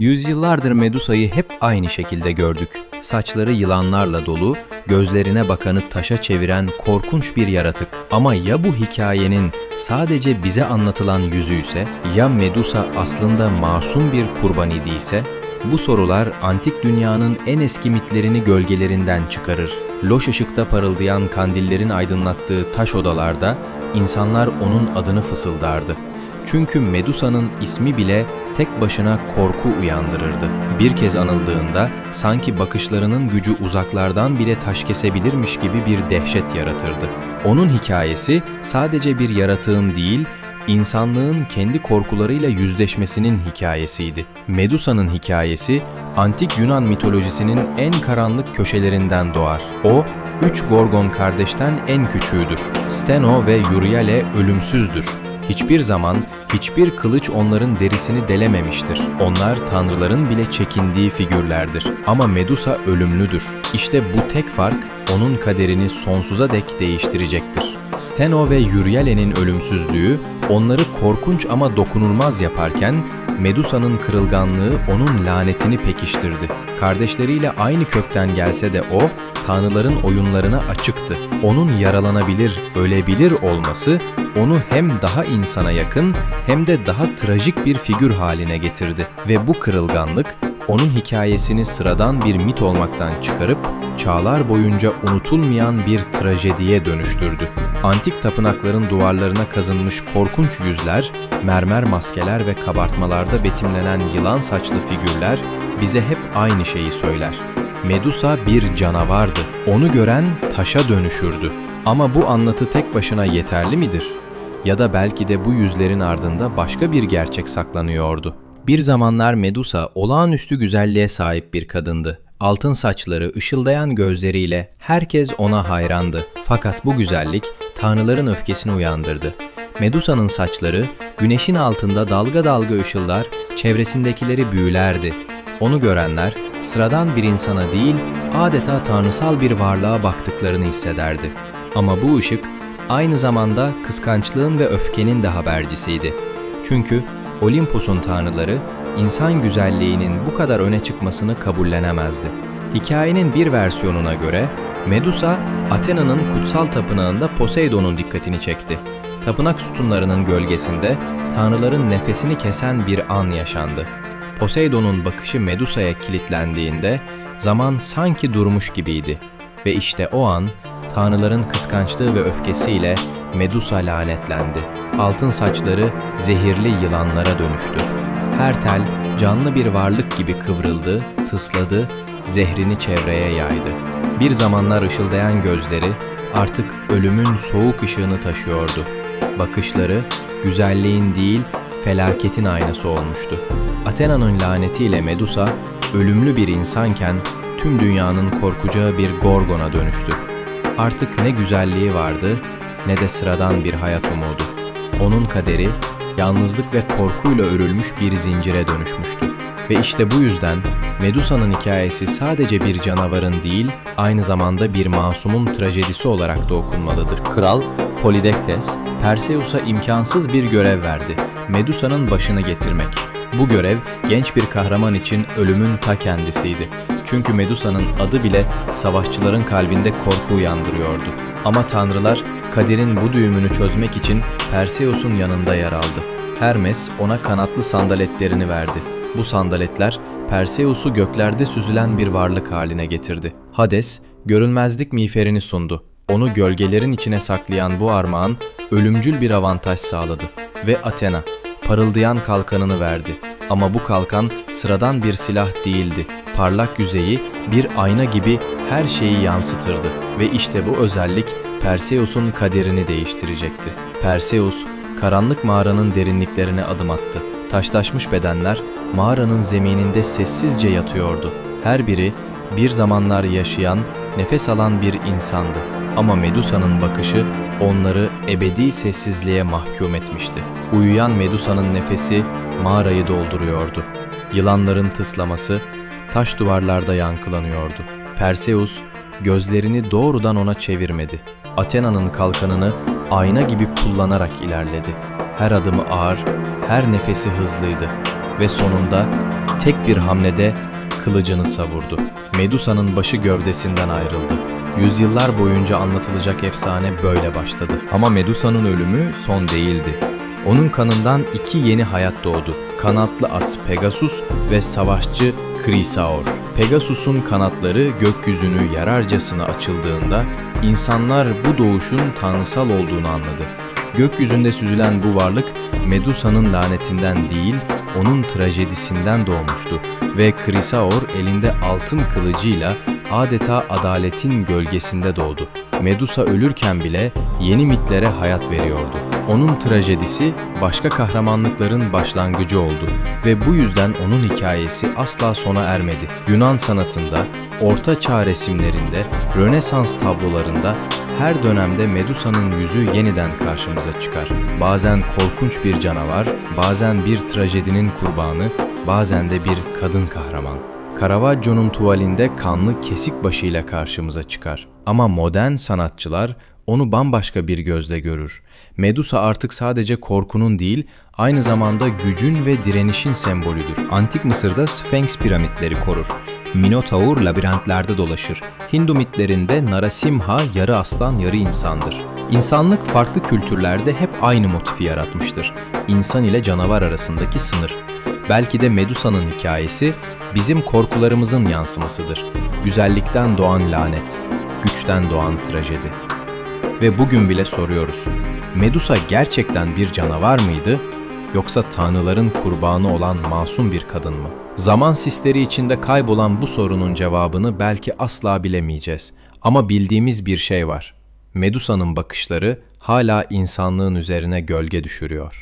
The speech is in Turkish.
Yüzyıllardır Medusa'yı hep aynı şekilde gördük. Saçları yılanlarla dolu, gözlerine bakanı taşa çeviren korkunç bir yaratık. Ama ya bu hikayenin sadece bize anlatılan yüzü ise, ya Medusa aslında masum bir kurban idiyse? Bu sorular antik dünyanın en eski mitlerini gölgelerinden çıkarır. Loş ışıkta parıldayan kandillerin aydınlattığı taş odalarda insanlar onun adını fısıldardı. Çünkü Medusa'nın ismi bile tek başına korku uyandırırdı. Bir kez anıldığında sanki bakışlarının gücü uzaklardan bile taş kesebilirmiş gibi bir dehşet yaratırdı. Onun hikayesi sadece bir yaratığın değil, insanlığın kendi korkularıyla yüzleşmesinin hikayesiydi. Medusa'nın hikayesi antik Yunan mitolojisinin en karanlık köşelerinden doğar. O, üç Gorgon kardeşten en küçüğüdür. Steno ve Euryale ölümsüzdür. Hiçbir zaman hiçbir kılıç onların derisini delememiştir. Onlar tanrıların bile çekindiği figürlerdir. Ama Medusa ölümlüdür. İşte bu tek fark onun kaderini sonsuza dek değiştirecektir. Steno ve Euryale'nin ölümsüzlüğü onları korkunç ama dokunulmaz yaparken Medusa'nın kırılganlığı onun lanetini pekiştirdi. Kardeşleriyle aynı kökten gelse de o, tanrıların oyunlarına açıktı. Onun yaralanabilir, ölebilir olması onu hem daha insana yakın hem de daha trajik bir figür haline getirdi. Ve bu kırılganlık onun hikayesini sıradan bir mit olmaktan çıkarıp çağlar boyunca unutulmayan bir trajediye dönüştürdü. Antik tapınakların duvarlarına kazınmış korkunç yüzler, mermer maskeler ve kabartmalarda betimlenen yılan saçlı figürler bize hep aynı şeyi söyler. Medusa bir canavardı. Onu gören taşa dönüşürdü. Ama bu anlatı tek başına yeterli midir? Ya da belki de bu yüzlerin ardında başka bir gerçek saklanıyordu. Bir zamanlar Medusa olağanüstü güzelliğe sahip bir kadındı. Altın saçları, ışıldayan gözleriyle herkes ona hayrandı. Fakat bu güzellik tanrıların öfkesini uyandırdı. Medusa'nın saçları güneşin altında dalga dalga ışıldar, çevresindekileri büyülerdi. Onu görenler sıradan bir insana değil, adeta tanrısal bir varlığa baktıklarını hissederdi. Ama bu ışık aynı zamanda kıskançlığın ve öfkenin de habercisiydi. Çünkü Olimpos'un tanrıları insan güzelliğinin bu kadar öne çıkmasını kabullenemezdi. Hikayenin bir versiyonuna göre Medusa, Athena'nın kutsal tapınağında Poseidon'un dikkatini çekti. Tapınak sütunlarının gölgesinde tanrıların nefesini kesen bir an yaşandı. Poseidon'un bakışı Medusa'ya kilitlendiğinde zaman sanki durmuş gibiydi. Ve işte o an tanrıların kıskançlığı ve öfkesiyle Medusa lanetlendi. Altın saçları zehirli yılanlara dönüştü. Her tel canlı bir varlık gibi kıvrıldı, tısladı, zehrini çevreye yaydı. Bir zamanlar ışıldayan gözleri artık ölümün soğuk ışığını taşıyordu. Bakışları güzelliğin değil, felaketin aynası olmuştu. Athena'nın lanetiyle Medusa ölümlü bir insanken tüm dünyanın korkacağı bir gorgona dönüştü. Artık ne güzelliği vardı ne de sıradan bir hayat umudu. Onun kaderi yalnızlık ve korkuyla örülmüş bir zincire dönüşmüştü. Ve işte bu yüzden Medusa'nın hikayesi sadece bir canavarın değil, aynı zamanda bir masumun trajedisi olarak da okunmalıdır. Kral Polydektes, Perseus'a imkansız bir görev verdi. Medusa'nın başını getirmek. Bu görev genç bir kahraman için ölümün ta kendisiydi. Çünkü Medusa'nın adı bile savaşçıların kalbinde korku uyandırıyordu. Ama tanrılar kaderin bu düğümünü çözmek için Perseus'un yanında yer aldı. Hermes ona kanatlı sandaletlerini verdi. Bu sandaletler Perseus'u göklerde süzülen bir varlık haline getirdi. Hades, görünmezlik miğferini sundu. Onu gölgelerin içine saklayan bu armağan ölümcül bir avantaj sağladı. Ve Athena, parıldayan kalkanını verdi. Ama bu kalkan sıradan bir silah değildi. Parlak yüzeyi bir ayna gibi her şeyi yansıtırdı. Ve işte bu özellik Perseus'un kaderini değiştirecekti. Perseus, karanlık mağaranın derinliklerine adım attı. Taşlaşmış bedenler mağaranın zemininde sessizce yatıyordu. Her biri bir zamanlar yaşayan, nefes alan bir insandı. Ama Medusa'nın bakışı onları ebedi sessizliğe mahkum etmişti. Uyuyan Medusa'nın nefesi mağarayı dolduruyordu. Yılanların tıslaması taş duvarlarda yankılanıyordu. Perseus gözlerini doğrudan ona çevirmedi. Athena'nın kalkanını ayna gibi kullanarak ilerledi. Her adımı ağır, her nefesi hızlıydı ve sonunda tek bir hamlede kılıcını savurdu. Medusa'nın başı gövdesinden ayrıldı. Yüzyıllar boyunca anlatılacak efsane böyle başladı. Ama Medusa'nın ölümü son değildi. Onun kanından iki yeni hayat doğdu. Kanatlı at Pegasus ve savaşçı Chrysaor. Pegasus'un kanatları gökyüzünü yararcasına açıldığında insanlar bu doğuşun tanrısal olduğunu anladı. Gökyüzünde süzülen bu varlık Medusa'nın lanetinden değil, onun trajedisinden doğmuştu ve Chrysaor elinde altın kılıcıyla adeta adaletin gölgesinde doğdu. Medusa ölürken bile yeni mitlere hayat veriyordu. Onun trajedisi başka kahramanlıkların başlangıcı oldu ve bu yüzden onun hikayesi asla sona ermedi. Yunan sanatında, Orta Çağ resimlerinde, Rönesans tablolarında her dönemde Medusa'nın yüzü yeniden karşımıza çıkar. Bazen korkunç bir canavar, bazen bir trajedinin kurbanı, bazen de bir kadın kahraman. Caravaggio'nun tuvalinde kanlı kesik başıyla karşımıza çıkar. Ama modern sanatçılar onu bambaşka bir gözle görür. Medusa artık sadece korkunun değil, aynı zamanda gücün ve direnişin sembolüdür. Antik Mısır'da Sphinx piramitleri korur. Minotaur labirentlerde dolaşır. Hindu mitlerinde Narasimha yarı aslan yarı insandır. İnsanlık farklı kültürlerde hep aynı motifi yaratmıştır. İnsan ile canavar arasındaki sınır. Belki de Medusa'nın hikayesi bizim korkularımızın yansımasıdır. Güzellikten doğan lanet, güçten doğan trajedi. Ve bugün bile soruyoruz. Medusa gerçekten bir canavar mıydı yoksa tanrıların kurbanı olan masum bir kadın mı? Zaman sisleri içinde kaybolan bu sorunun cevabını belki asla bilemeyeceğiz. Ama bildiğimiz bir şey var. Medusa'nın bakışları hala insanlığın üzerine gölge düşürüyor.